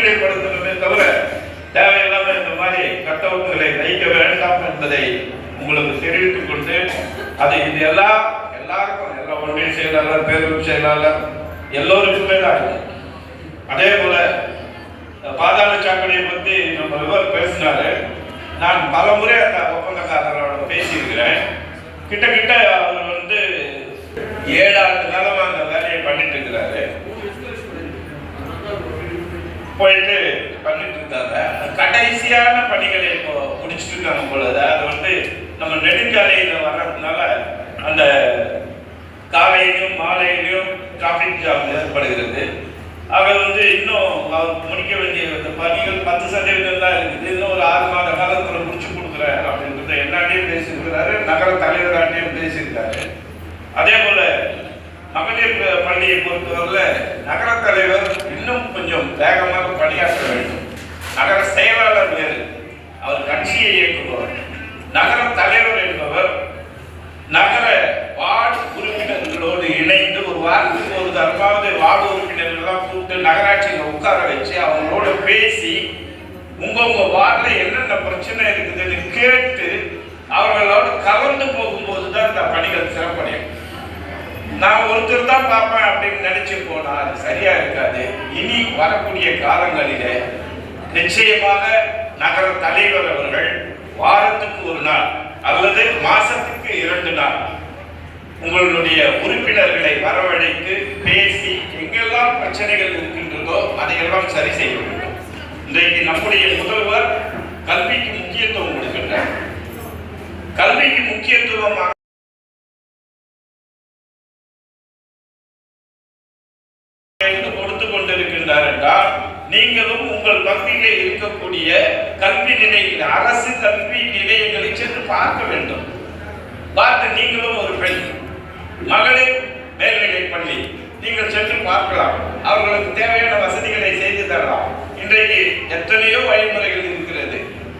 முன்னிலைப்படுத்தணுமே தவிர தேவையில்லாம இந்த மாதிரி கட்டவுட்டுகளை வைக்க வேண்டாம் என்பதை உங்களுக்கு தெரிவித்துக் கொண்டு அது இது எல்லாம் எல்லாருக்கும் எல்லா ஒன்றிய செயலாளர் பேரூர் செயலாளர் எல்லோருக்குமே தான் இது. அதே போல பாதாள சாக்கடையை பத்தி நம்ம விவர் பேசினாரு. நான் பல முறை அந்த ஒப்பந்தக்காரரோட பேசியிருக்கிறேன். கிட்டத்தட்ட அவர் வந்து ஏழாண்டு காலமா அந்த வேலையை பண்ணிட்டு இருக்கிறாரு போயிட்டு பண்ணிட்டு இருக்காங்க. கடைசியான பணிகளை இப்போ முடிச்சுட்டு இருக்காங்க பொழுது அது வந்து நம்ம நெடுஞ்சாலையில் வர்றதுனால அந்த காலையிலும் மாலையிலும் டிராஃபிக் ஜாம் ஏற்படுகிறது. ஆக வந்து இன்னும் அவர் முடிக்க வேண்டிய இந்த பணிகள் பத்து சதவீதம் தான் இருக்குது. இன்னும் ஒரு ஆறு மாத காலத்தில் முடிச்சு கொடுக்குறேன் அப்படின்றத என்னாட்டையும் பேசியிருக்கிறாரு. நகர தலைவராட்டையும் பேசியிருக்காரு. அதே போல மகளிர் பள்ளியை பொறுத்தவரையில் நகர தலைவர் இன்னும் கொஞ்சம் வேகமாக பணியாற்ற வேண்டும். நகர செயலாளர் வேறு. அவர் கட்சியை இயக்குபவர். நகர தலைவர் என்பவர் நகர வார்டு உறுப்பினர்களோடு இணைந்து ஒரு வாரத்துக்கு ஒரு தர்மாவது வார்டு உறுப்பினர்கள்லாம் கூப்பிட்டு நகராட்சியில் உட்கார வச்சு அவங்களோட பேசி உங்க உங்க வார்டில் என்னென்ன பிரச்சனை இருக்குதுன்னு கேட்டு அவர்களோடு கலந்து போகும்போது தான் இந்த பணிகள் சிறப்படையும். நான் ஒருத்தர் தான் பார்ப்பேன் அப்படின்னு நினைச்சு போனா அது சரியா இருக்காது. இனி வரக்கூடிய காலங்களிலே நிச்சயமாக நகர தலைவர் அவர்கள் வாரத்துக்கு ஒரு நாள் அல்லது மாசத்துக்கு இரண்டு நாள் உங்களுடைய உறுப்பினர்களை வரவழைத்து பேசி எங்கெல்லாம் பிரச்சனைகள் இருக்கின்றதோ அதையெல்லாம் சரி செய்ய வேண்டும் இன்றைக்கு நம்முடைய முதல்வர் கல்விக்கு முக்கியத்துவம் கொடுக்கின்றார். கல்விக்கு முக்கியத்துவம் என்று கொடுத்து கொண்டிருக்கின்றார் என்றால் நீங்களும் உங்கள் பகுதியிலே இருக்கக்கூடிய கல்வி நிலையில் அரசு கல்வி நிலையங்களை சென்று பார்க்க வேண்டும். பார்த்து நீங்களும் ஒரு பெண் மகளிர் மேல்நிலை பள்ளி நீங்கள் சென்று பார்க்கலாம். அவர்களுக்கு தேவையான வசதிகளை